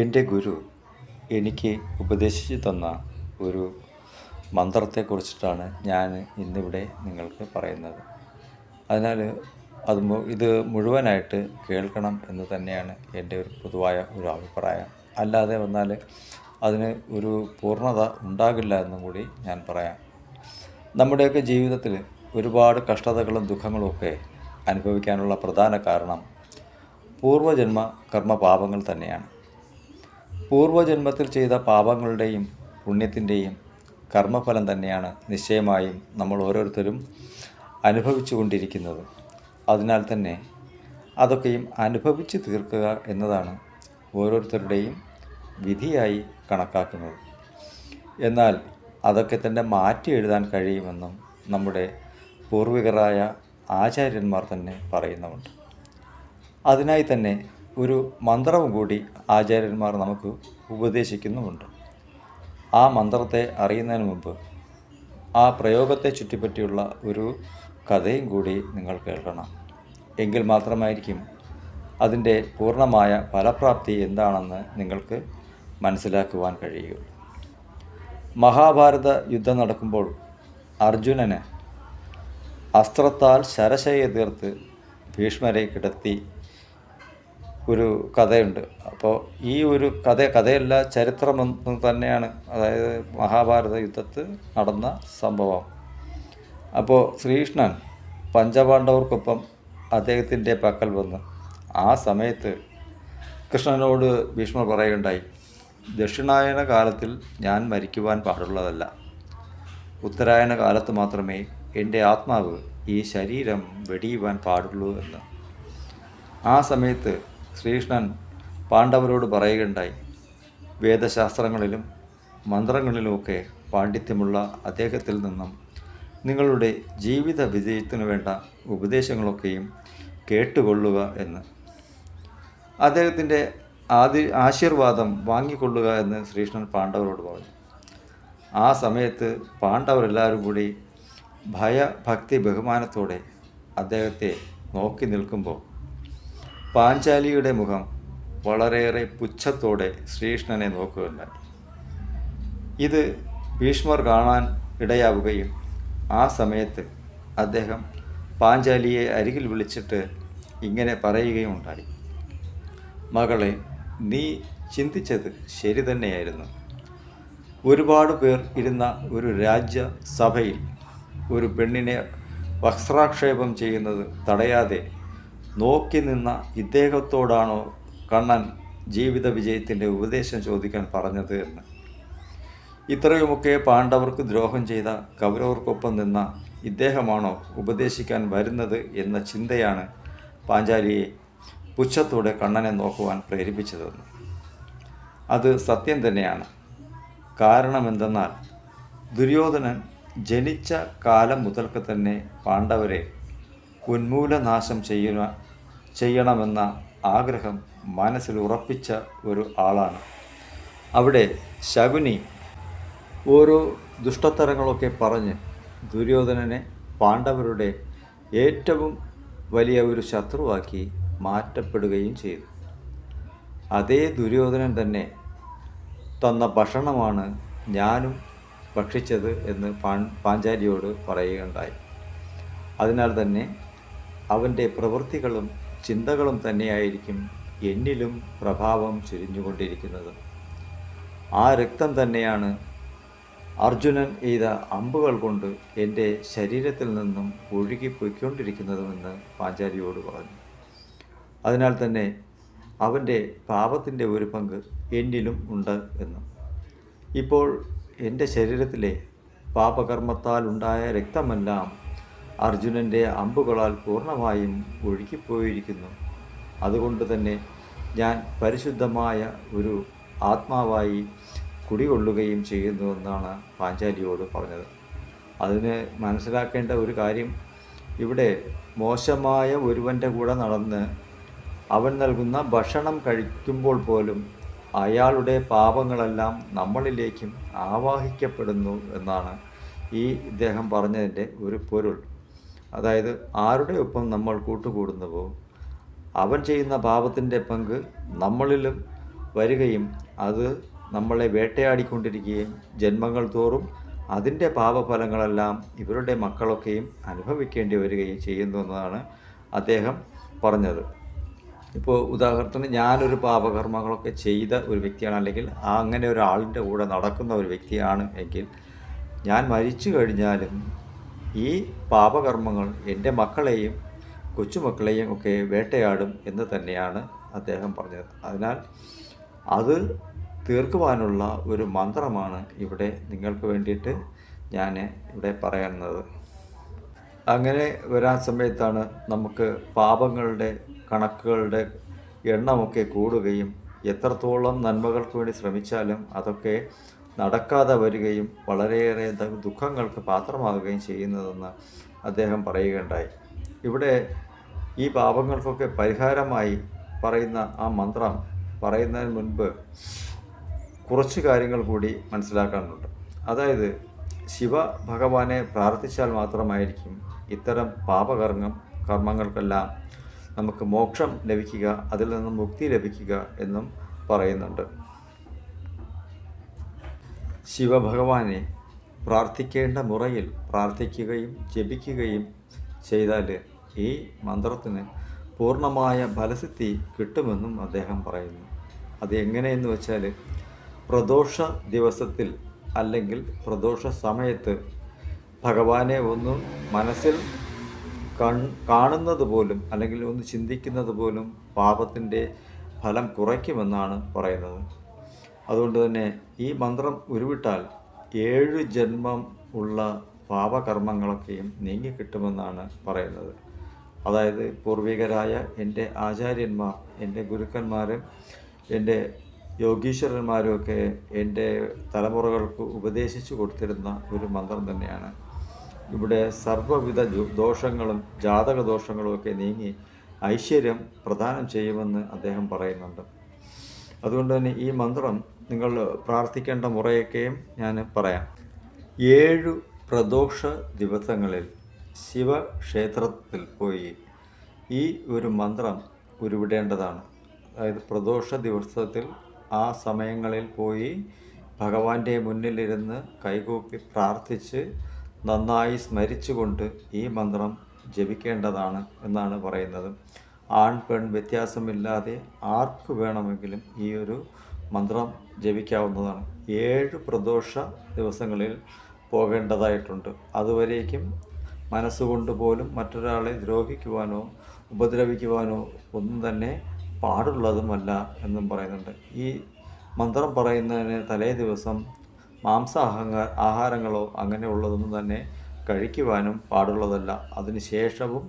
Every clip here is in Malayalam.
എന്റെ ഗുരു എനിക്ക് ഉപദേശിച്ചു തന്ന ഒരു മന്ത്രത്തെക്കുറിച്ചിട്ടാണ് ഞാൻ ഇന്നിവിടെ നിങ്ങൾക്ക് പറയുന്നത്. അതിനാൽ അത് ഇത് മുഴുവനായിട്ട് കേൾക്കണം എന്ന് തന്നെയാണ് എന്റെ ഒരു പൊതുവായ ഒരു അഭിപ്രായം. അല്ലാതെ വന്നാൽ അതിന് ഒരു പൂർണത ഉണ്ടാകില്ല എന്നും കൂടി ഞാൻ പറയാം. നമ്മുടെയൊക്കെ ജീവിതത്തിൽ ഒരുപാട് കഷ്ടതകളും ദുഃഖങ്ങളും ഒക്കെ അനുഭവിക്കാനുള്ള പ്രധാന കാരണം പൂർവജന്മ കർമ്മപാപങ്ങൾ തന്നെയാണ്. പൂർവജന്മത്തിൽ ചെയ്ത പാപങ്ങളുടെയും പുണ്യത്തിന്റെയും കർമ്മഫലം തന്നെയാണ് നിശ്ചയമായും നമ്മൾ ഓരോരുത്തരും അനുഭവിച്ചു കൊണ്ടിരിക്കുന്നത്. അതിനാൽ തന്നെ അതൊക്കെയും അനുഭവിച്ച് തീർക്കുക എന്നതാണ് ഓരോരുത്തരുടെയും വിധിയായി കണക്കാക്കുന്നത്. എന്നാൽ അതൊക്കെ തന്നെ മാറ്റി എഴുതാൻ കഴിയുമെന്നും നമ്മുടെ പൂർവികരായ ആചാര്യന്മാർ തന്നെ പറയുന്നുമുണ്ട്. അതിനായി തന്നെ ഒരു മന്ത്രവും കൂടി ആചാര്യന്മാർ നമുക്ക് ഉപദേശിക്കുന്നുമുണ്ട്. ആ മന്ത്രത്തെ അറിയുന്നതിന് മുമ്പ് ആ പ്രയോഗത്തെ ചുറ്റിപ്പറ്റിയുള്ള ഒരു കഥയും കൂടി നിങ്ങൾ കേൾക്കണം. എങ്കിൽ മാത്രമായിരിക്കും അതിന്റെ പൂർണമായ ഫലപ്രാപ്തി എന്താണെന്ന് നിങ്ങൾക്ക് മനസ്സിലാക്കുവാൻ കഴിയുകയുള്ളൂ മഹാഭാരത യുദ്ധം നടക്കുമ്പോൾ അർജുനന് അസ്ത്രത്താൽ ശരശയെ തീർത്ത് ഭീഷ്മരെ കിടത്തി ഒരു കഥയുണ്ട്. അപ്പോൾ ഈ ഒരു കഥ കഥയല്ല ചരിത്രമെന്ന് തന്നെയാണ് അതായത് മഹാഭാരത യുദ്ധത്തിൽ നടന്ന സംഭവം. അപ്പോൾ ശ്രീകൃഷ്ണൻ പഞ്ചപാണ്ഡവർക്കൊപ്പം അദ്ദേഹത്തിന്റെ പക്കൽ വന്ന് ആ സമയത്ത് കൃഷ്ണനോട് ഭീഷ്മർ പറയുകയുണ്ടായി ദക്ഷിണായന കാലത്തിൽ ഞാൻ മരിക്കുവാൻ പാടുള്ളതല്ല. ഉത്തരായന കാലത്ത് മാത്രമേ എന്റെ ആത്മാവ് ഈ ശരീരം വെടിയുവാൻ പാടുള്ളൂ എന്ന്. ആ സമയത്ത് ശ്രീകൃഷ്ണൻ പാണ്ഡവരോട് പറയുകയുണ്ടായി. വേദശാസ്ത്രങ്ങളിലും മന്ത്രങ്ങളിലുമൊക്കെ പാണ്ഡിത്യമുള്ള അദ്ദേഹത്തിൽ നിന്നും നിങ്ങളുടെ ജീവിത വിജയത്തിനു വേണ്ട ഉപദേശങ്ങളൊക്കെയും കേട്ടുകൊള്ളുക എന്ന്. അദ്ദേഹത്തിന്റെ ആദി ആശീർവാദം വാങ്ങിക്കൊള്ളുക എന്ന് ശ്രീകൃഷ്ണൻ പാണ്ഡവരോട് പറഞ്ഞു. ആ സമയത്ത് പാണ്ഡവരെല്ലാവരും കൂടി ഭയഭക്തി ബഹുമാനത്തോടെ അദ്ദേഹത്തെ നോക്കി നിൽക്കുമ്പോൾ പാഞ്ചാലിയുടെ മുഖം വളരെയേറെ പുച്ഛത്തോടെ ശ്രീകൃഷ്ണനെ നോക്കുകയുണ്ടായി ഇത് ഭീഷ്മർ കാണാൻ ഇടയാവുകയും ആ സമയത്ത് അദ്ദേഹം പാഞ്ചാലിയെ അരികിൽ വിളിച്ചിട്ട് ഇങ്ങനെ പറയുകയും ഉണ്ടായി. മകളെ നീ ചിന്തിച്ചത് ശരി തന്നെയായിരുന്നു. ഒരുപാട് പേർ ഇരുന്ന ഒരു രാജ്യസഭയിൽ ഒരു പെണ്ണിനെ വസ്ത്രാക്ഷേപം ചെയ്യുന്നത് തടയാതെ നോക്കി നിന്ന ഇദ്ദേഹത്തോടാണോ കണ്ണൻ ജീവിത വിജയത്തിന്റെ ഉപദേശം ചോദിക്കാൻ പറഞ്ഞത് എന്ന്. ഇത്രയുമൊക്കെ പാണ്ഡവർക്ക് ദ്രോഹം ചെയ്ത കൗരവർക്കൊപ്പം നിന്ന ഇദ്ദേഹമാണോ ഉപദേശിക്കാൻ വരുന്നത് എന്ന ചിന്തയാണ് പാഞ്ചാലിയെ പുച്ഛത്തോടെ കണ്ണനെ നോക്കുവാൻ പ്രേരിപ്പിച്ചതെന്ന്. അത് സത്യം തന്നെയാണ്. കാരണമെന്തെന്നാൽ ദുര്യോധനൻ ജനിച്ച കാലം മുതൽക്ക് തന്നെ പാണ്ഡവരെ ഉന്മൂലനാശം ചെയ്യുന്ന ചെയ്യണമെന്ന ആഗ്രഹം മനസ്സിൽ ഉറപ്പിച്ച ഒരു ആളാണ്. അവിടെ ശകുനി ഓരോ ദുഷ്ടത്തരങ്ങളൊക്കെ പറഞ്ഞ് ദുര്യോധനനെ പാണ്ഡവരുടെ ഏറ്റവും വലിയ ഒരു ശത്രുവാക്കി മാറ്റപ്പെടുകയും ചെയ്തു. അതേ ദുര്യോധനൻ തന്നെ തന്ന ഭക്ഷണമാണ് ഞാനും ഭക്ഷിച്ചത് എന്ന് പാൻ പാഞ്ചാലിയോട് പറയുകയുണ്ടായി. അതിനാൽ തന്നെ അവന്റെ പ്രവൃത്തികളും ചിന്തകളും തന്നെയായിരിക്കും എന്നിലും പ്രഭാവം ചുരിഞ്ഞുകൊണ്ടിരിക്കുന്നത്. ആ രക്തം തന്നെയാണ് അർജുനൻ എയ്ത അമ്പുകൾ കൊണ്ട് എന്റെ ശരീരത്തിൽ നിന്നും ഒഴുകിപ്പോയിക്കൊണ്ടിരിക്കുന്നതുമെന്ന് പാഞ്ചാലിയോട് പറഞ്ഞു. അതിനാൽ തന്നെ അവന്റെ പാപത്തിന്റെ ഒരു പങ്ക് എന്നിലും ഉണ്ട് എന്ന്. ഇപ്പോൾ എന്റെ ശരീരത്തിലെ പാപകർമ്മത്താൽ ഉണ്ടായ രക്തമെല്ലാം അർജുനന്റെ അമ്പുകളാൽ പൂർണമായും ഒഴുകിപ്പോയിരിക്കുന്നു. അതുകൊണ്ട് തന്നെ ഞാൻ പരിശുദ്ധമായ ഒരു ആത്മാവായി കുടികൊള്ളുകയും ചെയ്യുന്നുവെന്നാണ് പാഞ്ചാലിയോട് പറഞ്ഞത്. അതിന് മനസ്സിലാക്കേണ്ട ഒരു കാര്യം ഇവിടെ മോശമായ ഒരുവന്റെ കൂടെ നടന്ന് അവൻ നൽകുന്ന ഭക്ഷണം കഴിക്കുമ്പോൾ പോലും അയാളുടെ പാപങ്ങളെല്ലാം നമ്മളിലേക്കും ആവാഹിക്കപ്പെടുന്നു എന്നാണ് ഈ ഇദ്ദേഹം പറഞ്ഞതിന്റെ ഒരു പൊരുൾ. അതായത് ആരുടെ ഒപ്പം നമ്മൾ കൂട്ടുകൂടുന്നുവോ അവൻ ചെയ്യുന്ന പാപത്തിന്റെ പങ്ക് നമ്മളിലും വരികയും അത് നമ്മളെ വേട്ടയാടിക്കൊണ്ടിരിക്കുകയും ജന്മങ്ങൾ തോറും അതിന്റെ പാപഫലങ്ങളെല്ലാം ഇവരുടെ മക്കളൊക്കെയും അനുഭവിക്കേണ്ടി വരികയും ചെയ്യുന്നു എന്നതാണ് അദ്ദേഹം പറഞ്ഞത്. ഇപ്പോൾ ഉദാഹരണത്തിന് ഞാനൊരു പാപകർമ്മങ്ങളൊക്കെ ചെയ്ത ഒരു വ്യക്തിയാണ് അല്ലെങ്കിൽ അങ്ങനെ ഒരാളിന്റെ കൂടെ നടക്കുന്ന ഒരു വ്യക്തിയാണ് എങ്കിൽ ഞാൻ മരിച്ചു കഴിഞ്ഞാലും ഈ പാപകർമ്മങ്ങൾ എന്റെ മക്കളെയും കൊച്ചുമക്കളെയും ഒക്കെ വേട്ടയാടും എന്ന് തന്നെയാണ് അദ്ദേഹം പറഞ്ഞത്. അതിനാൽ അത് തീർക്കുവാനുള്ള ഒരു മന്ത്രമാണ് ഇവിടെ നിങ്ങൾക്ക് വേണ്ടിയിട്ട് ഞാൻ ഇവിടെ പറയുന്നത്. അങ്ങനെ വരാൻ സമയത്താണ് നമുക്ക് പാപങ്ങളുടെ കണക്കുകളുടെ എണ്ണമൊക്കെ കൂടുകയും എത്രത്തോളം നന്മകൾക്ക് വേണ്ടി ശ്രമിച്ചാലും അതൊക്കെ നടക്കാതെ വരികയും വളരെയേറെ ദുഃഖങ്ങൾക്ക് പാത്രമാകുകയും ചെയ്യുന്നതെന്ന് അദ്ദേഹം പറയുകയുണ്ടായി. ഇവിടെ ഈ പാപങ്ങൾക്കൊക്കെ പരിഹാരമായി പറയുന്ന ആ മന്ത്രം പറയുന്നതിന് മുൻപ് കുറച്ച് കാര്യങ്ങൾ കൂടി മനസ്സിലാക്കാനുണ്ട്. അതായത് ശിവ ഭഗവാനെ പ്രാർത്ഥിച്ചാൽ മാത്രമായിരിക്കും ഇത്തരം പാപകർമ്മം കർമ്മങ്ങൾക്കെല്ലാം നമുക്ക് മോക്ഷം ലഭിക്കുക അതിൽ നിന്നും മുക്തി ലഭിക്കുക എന്നും പറയുന്നുണ്ട്. ശിവഭഗവാനെ പ്രാർത്ഥിക്കേണ്ട മുറയിൽ പ്രാർത്ഥിക്കുകയും ജപിക്കുകയും ചെയ്താൽ ഈ മന്ത്രത്തിന് പൂർണമായ ഫലസിദ്ധി കിട്ടുമെന്നും അദ്ദേഹം പറയുന്നു. അത് എങ്ങനെയെന്ന് വെച്ചാൽ പ്രദോഷ ദിവസത്തിൽ അല്ലെങ്കിൽ പ്രദോഷ സമയത്ത് ഭഗവാനെ ഒന്ന് മനസ്സിൽ കാണുന്നത് പോലും അല്ലെങ്കിൽ ഒന്ന് ചിന്തിക്കുന്നത് പോലും പാപത്തിന്റെ ഫലം കുറയ്ക്കുമെന്നാണ് പറയുന്നത്. അതുകൊണ്ട് തന്നെ ഈ മന്ത്രം ഉരുവിട്ടാൽ ഏഴ് ജന്മം ഉള്ള പാപകർമ്മങ്ങളൊക്കെയും നീങ്ങിക്കിട്ടുമെന്നാണ് പറയുന്നത്. അതായത് പൂർവികരായ എന്റെ ആചാര്യന്മാർ എന്റെ ഗുരുക്കന്മാരും എന്റെ യോഗീശ്വരന്മാരും ഒക്കെ എന്റെ തലമുറകൾക്ക് ഉപദേശിച്ചു കൊടുത്തിരുന്ന ഒരു മന്ത്രം തന്നെയാണ്. ഇവിടെ സർവവിധ ദോഷങ്ങളും ജാതക ദോഷങ്ങളും ഒക്കെ നീങ്ങി ഐശ്വര്യം പ്രദാനം ചെയ്യുമെന്ന് അദ്ദേഹം പറയുന്നുണ്ട്. അതുകൊണ്ട് തന്നെ ഈ മന്ത്രം നിങ്ങൾ പ്രാർത്ഥിക്കേണ്ട മുറയൊക്കെയും ഞാൻ പറയാം. ഏഴു പ്രദോഷ ദിവസങ്ങളിൽ ശിവക്ഷേത്രത്തിൽ പോയി ഈ ഒരു മന്ത്രം ഉരുവിടേണ്ടതാണ്. അതായത് പ്രദോഷ ദിവസത്തിൽ ആ സമയങ്ങളിൽ പോയി ഭഗവാന്റെ മുന്നിലിരുന്ന് കൈകൂപ്പി പ്രാർത്ഥിച്ച് നന്നായി സ്മരിച്ചുകൊണ്ട് ഈ മന്ത്രം ജപിക്കേണ്ടതാണ് എന്നാണ് പറയുന്നത്. ആൺ പെൺ വ്യത്യാസമില്ലാതെ ആർക്ക് വേണമെങ്കിലും ഈ ഒരു മന്ത്രം ജപിക്കാവുന്നതാണ്. ഏഴ് പ്രദോഷ ദിവസങ്ങളിൽ പോകേണ്ടതായിട്ടുണ്ട്. അതുവരേക്കും മനസ്സുകൊണ്ട് പോലും മറ്റൊരാളെ ദ്രോഹിക്കുവാനോ ഉപദ്രവിക്കുവാനോ ഒന്നും തന്നെ പാടുള്ളതുമല്ല എന്നും പറയുന്നുണ്ട്. ഈ മന്ത്രം പറയുന്നതിന് തലേ ദിവസം മാംസാഹാര ആഹാരങ്ങളോ അങ്ങനെയുള്ളതൊന്നും തന്നെ കഴിക്കുവാനും പാടുള്ളതല്ല. അതിനുശേഷവും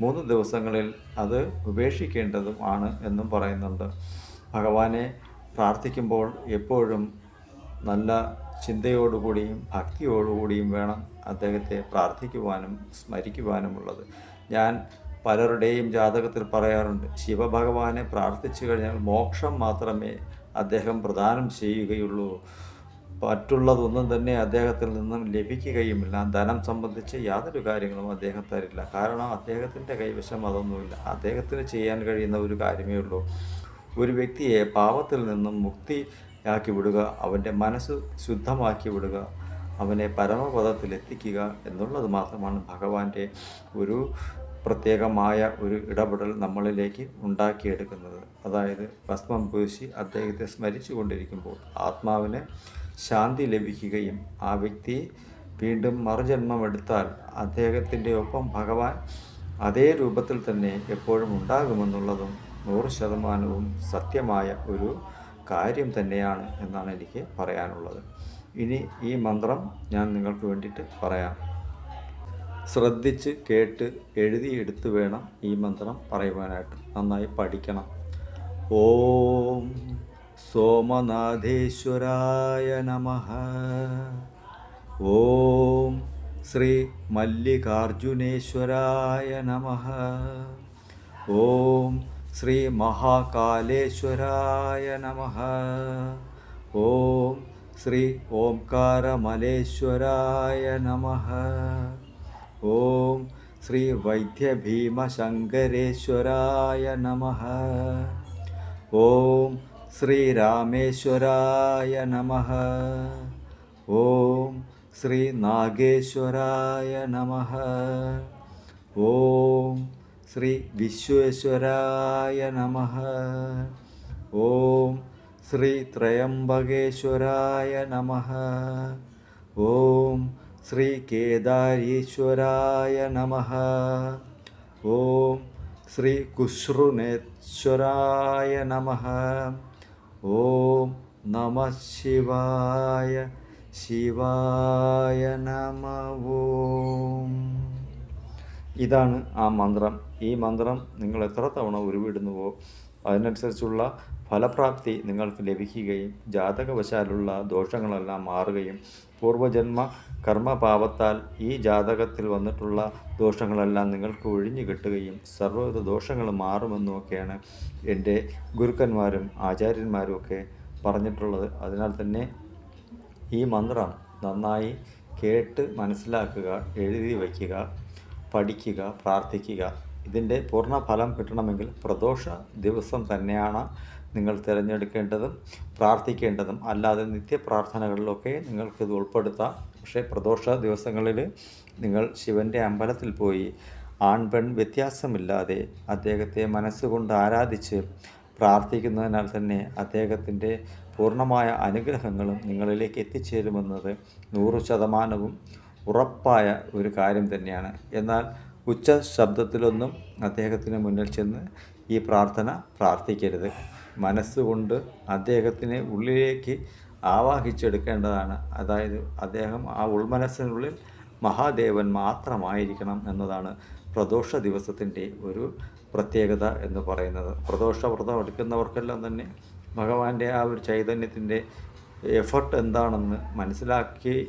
മൂന്ന് ദിവസങ്ങളിൽ അത് ഉപേക്ഷിക്കേണ്ടതും ആണ് എന്നും പറയുന്നുണ്ട്. ഭഗവാനെ പ്രാർത്ഥിക്കുമ്പോൾ എപ്പോഴും നല്ല ചിന്തയോടുകൂടിയും ഭക്തിയോടുകൂടിയും വേണം അദ്ദേഹത്തെ പ്രാർത്ഥിക്കുവാനും സ്മരിക്കുവാനുമുള്ളത്. ഞാൻ പലരുടെയും ജാതകത്തിൽ പറയാറുണ്ട് ശിവഭഗവാനെ പ്രാർത്ഥിച്ചു കഴിഞ്ഞാൽ മോക്ഷം മാത്രമേ അദ്ദേഹം പ്രദാനം ചെയ്യുകയുള്ളൂ. മറ്റുള്ളതൊന്നും തന്നെ അദ്ദേഹത്തിൽ നിന്നും ലഭിക്കുകയുമില്ല. ധനം സംബന്ധിച്ച് യാതൊരു കാര്യങ്ങളും അദ്ദേഹം തരില്ല. കാരണം അദ്ദേഹത്തിന്റെ കൈവശം അതൊന്നുമില്ല. അദ്ദേഹത്തിന് ചെയ്യാൻ കഴിയുന്ന ഒരു കാര്യമേ ഉള്ളൂ. ഒരു വ്യക്തിയെ പാപത്തിൽ നിന്നും മുക്തിയാക്കി വിടുക അവന്റെ മനസ്സ് ശുദ്ധമാക്കി വിടുക അവനെ പരമപദത്തിൽ എത്തിക്കുക എന്നുള്ളത് മാത്രമാണ് ഭഗവാന്റെ ഒരു പ്രത്യേകമായ ഒരു ഇടപെടൽ നമ്മളിലേക്ക് ഉണ്ടാക്കിയെടുക്കുന്നത്. അതായത് ഭസ്മം പൂശി അദ്ദേഹത്തെ സ്മരിച്ചു കൊണ്ടിരിക്കുമ്പോൾ ആത്മാവിന് ശാന്തി ലഭിക്കുകയും ആ വ്യക്തി വീണ്ടും മറുജന്മമെടുത്താൽ അദ്ദേഹത്തിന്റെ ഒപ്പം ഭഗവാൻ അതേ രൂപത്തിൽ തന്നെ എപ്പോഴും ഉണ്ടാകുമെന്നുള്ളതും നൂറ് ശതമാനവും സത്യമായ ഒരു കാര്യം തന്നെയാണ് എന്നാണ് എനിക്ക് പറയാനുള്ളത്. ഇനി ഈ മന്ത്രം ഞാൻ നിങ്ങൾക്ക് വേണ്ടിയിട്ട് പറയാം. ശ്രദ്ധിച്ച് കേട്ട് എഴുതിയെടുത്ത് വേണം ഈ മന്ത്രം പറയുവാനായിട്ട്. നന്നായി പഠിക്കണം. ഓം സോമനാഥേശ്വരായ നമ ഓം ശ്രീ മല്ലികാർജുനേശ്വരായ നമ ഓം ശ്രീ മഹാകാലേശ്വരായ നമ ഓം ശ്രീ ഓംകാരമലേശ്വരായ നമ ഓം ശ്രീ വൈദ്യഭീമശങ്കരേശ്വരായ നമ ഓം ശ്രീരാമേശ്വരായ നമ. ഓം ശ്രീ നാഗേശ്വരായ നമ. ഓം ശ്രീ വിശ്വേശ്വരായ നമ. ഓം ശ്രീ ത്രയംബകേശ്വരായ നമ. ഓം ശ്രീ കേദാരീശ്വരായ നമ. ഓം ശ്രീ കുശ്രുനേശ്വരായ നമ. ഓം നമ ശിവായ ശിവായ നമ ഇതാണ് ആ മന്ത്രം. ഈ മന്ത്രം നിങ്ങൾ എത്ര തവണ ഉരുവിടുന്നുവോ അതിനനുസരിച്ചുള്ള ഫലപ്രാപ്തി നിങ്ങൾക്ക് ലഭിക്കുകയും ജാതകവശാലുള്ള ദോഷങ്ങളെല്ലാം മാറുകയും പൂർവജന്മ കർമ്മപാപത്താൽ ഈ ജാതകത്തിൽ വന്നിട്ടുള്ള ദോഷങ്ങളെല്ലാം നിങ്ങൾക്ക് ഒഴിഞ്ഞു കിട്ടുകയും സർവവിധ ദോഷങ്ങൾ മാറുമെന്നുമൊക്കെയാണ് എന്റെ ഗുരുക്കന്മാരും ആചാര്യന്മാരും ഒക്കെ പറഞ്ഞിട്ടുള്ളത്. അതിനാൽ തന്നെ ഈ മന്ത്രം നന്നായി കേട്ട് മനസ്സിലാക്കുക എഴുതി വയ്ക്കുക പഠിക്കുക പ്രാർത്ഥിക്കുക. ഇതിന്റെ പൂർണ ഫലം കിട്ടണമെങ്കിൽ പ്രദോഷ ദിവസം തന്നെയാണ് നിങ്ങൾ തിരഞ്ഞെടുക്കേണ്ടതും പ്രാർത്ഥിക്കേണ്ടതും അല്ലാതെ നിത്യപ്രാർത്ഥനകളിലൊക്കെ നിങ്ങൾക്കിത് ഉൾപ്പെടുത്താം. പക്ഷേ പ്രദോഷ ദിവസങ്ങളിൽ നിങ്ങൾ ശിവന്റെ അമ്പലത്തിൽ പോയി ആൺ പെൺ വ്യത്യാസമില്ലാതെ അദ്ദേഹത്തെ മനസ്സുകൊണ്ട് ആരാധിച്ച് പ്രാർത്ഥിക്കുന്നതിനാൽ തന്നെ അദ്ദേഹത്തിന്റെ പൂർണമായ അനുഗ്രഹങ്ങളും നിങ്ങളിലേക്ക് എത്തിച്ചേരുമെന്നത് നൂറ് ശതമാനവും ഉറപ്പായ ഒരു കാര്യം തന്നെയാണ്. എന്നാൽ ഉച്ച ശബ്ദത്തിലൊന്നും അദ്ദേഹത്തിന് മുന്നിൽ ചെന്ന് ഈ പ്രാർത്ഥന പ്രാർത്ഥിക്കരുത്. മനസ്സുകൊണ്ട് അദ്ദേഹത്തിനെ ഉള്ളിലേക്ക് ആവാഹിച്ചെടുക്കേണ്ടതാണ്. അതായത് അദ്ദേഹം ആ ഉൾമനസ്സിനുള്ളിൽ മഹാദേവൻ മാത്രമായിരിക്കണം എന്നതാണ് പ്രദോഷ ദിവസത്തിന്റെ ഒരു പ്രത്യേകത എന്ന് പറയുന്നത്. പ്രദോഷ വ്രതം എടുക്കുന്നവർക്കെല്ലാം തന്നെ ഭഗവാന്റെ ആ ഒരു ചൈതന്യത്തിന്റെ എഫർട്ട് എന്താണെന്ന് മനസ്സിലാക്കി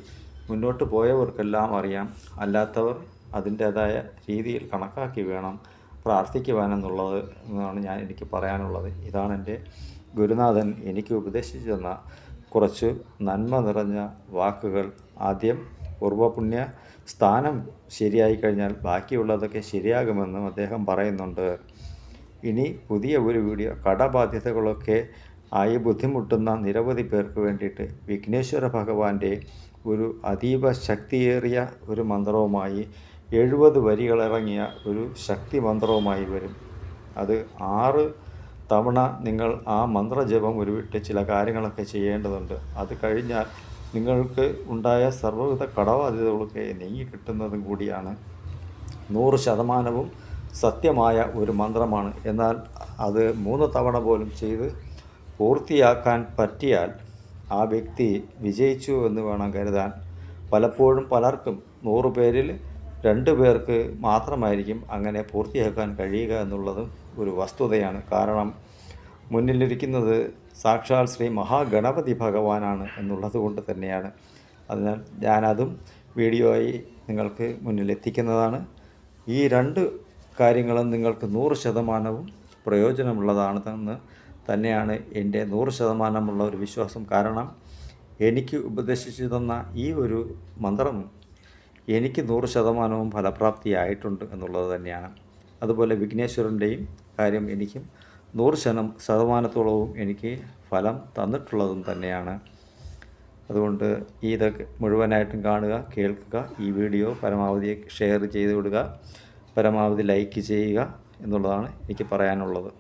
മുന്നോട്ട് പോയവർക്കെല്ലാം അറിയാം. അല്ലാത്തവർ അതിന്റേതായ രീതിയിൽ കണക്കാക്കി വേണം. പ്രാർത്ഥിക്കുവാനെന്നുള്ളത് എന്നാണ് ഞാൻ എനിക്ക് പറയാനുള്ളത്. ഇതാണ് എന്റെ ഗുരുനാഥൻ എനിക്ക് ഉപദേശിച്ചു തന്ന കുറച്ച് നന്മ നിറഞ്ഞ വാക്കുകൾ. ആദ്യം പൂർവപുണ്യ സ്ഥാനം ശരിയായി കഴിഞ്ഞാൽ ബാക്കിയുള്ളതൊക്കെ ശരിയാകുമെന്നും അദ്ദേഹം പറയുന്നുണ്ട്. ഇനി പുതിയ ഒരു വീഡിയോ കടബാധ്യതകളൊക്കെ ആയി ബുദ്ധിമുട്ടുന്ന നിരവധി പേർക്ക് വേണ്ടിയിട്ട് വിഘ്നേശ്വര ഭഗവാന്റെ ഒരു അതീവ ശക്തിയേറിയ ഒരു മന്ത്രവുമായി എഴുപത് വരികളിറങ്ങിയ ഒരു ശക്തി മന്ത്രവുമായി വരും. അത് ആറ് തവണ നിങ്ങൾ ആ മന്ത്രജപം ഉരുവിട്ട് ചില കാര്യങ്ങളൊക്കെ ചെയ്യേണ്ടതുണ്ട്. അത് കഴിഞ്ഞാൽ നിങ്ങൾക്ക് ഉണ്ടായ സർവവിധ കടബാധ്യതകളൊക്കെ നീങ്ങി കിട്ടുന്നതും കൂടിയാണ്. നൂറ് ശതമാനവും സത്യമായ ഒരു മന്ത്രമാണ്. എന്നാൽ അത് മൂന്ന് തവണ പോലും ചെയ്ത് പൂർത്തിയാക്കാൻ പറ്റിയാൽ ആ വ്യക്തി വിജയിച്ചു എന്ന് വേണം കരുതാൻ. പലപ്പോഴും പലർക്കും നൂറ് പേരിൽ രണ്ട് പേർക്ക് മാത്രമായിരിക്കും അങ്ങനെ പൂർത്തിയാക്കാൻ കഴിയുക എന്നുള്ളതും ഒരു വസ്തുതയാണ്. കാരണം മുന്നിലിരിക്കുന്നത് സാക്ഷാൽ ശ്രീ മഹാഗണപതി ഭഗവാനാണ് എന്നുള്ളത് കൊണ്ട് തന്നെയാണ്. അതിനാൽ ഞാനതും വീഡിയോ ആയി നിങ്ങൾക്ക് മുന്നിലെത്തിക്കുന്നതാണ്. ഈ രണ്ട് കാര്യങ്ങളും നിങ്ങൾക്ക് നൂറ് ശതമാനവും പ്രയോജനമുള്ളതാണെന്ന് തന്നെയാണ് എന്റെ നൂറ് ശതമാനമുള്ള ഒരു വിശ്വാസം. കാരണം എനിക്ക് ഉപദേശിച്ചു തന്ന ഈ ഒരു മന്ത്രം എനിക്ക് നൂറ് ശതമാനവും ഫലപ്രാപ്തിയായിട്ടുണ്ട് എന്നുള്ളത് തന്നെയാണ്. അതുപോലെ വിഘ്നേശ്വരന്റെയും കാര്യം എനിക്കും നൂറ് ശതം ശതമാനത്തോളവും എനിക്ക് ഫലം തന്നിട്ടുള്ളതും തന്നെയാണ്. അതുകൊണ്ട് ഇതൊക്കെ മുഴുവനായിട്ടും കാണുക കേൾക്കുക ഈ വീഡിയോ പരമാവധി ഷെയർ ചെയ്ത് വിടുക പരമാവധി ലൈക്ക് ചെയ്യുക എന്നുള്ളതാണ് എനിക്ക് പറയാനുള്ളത്.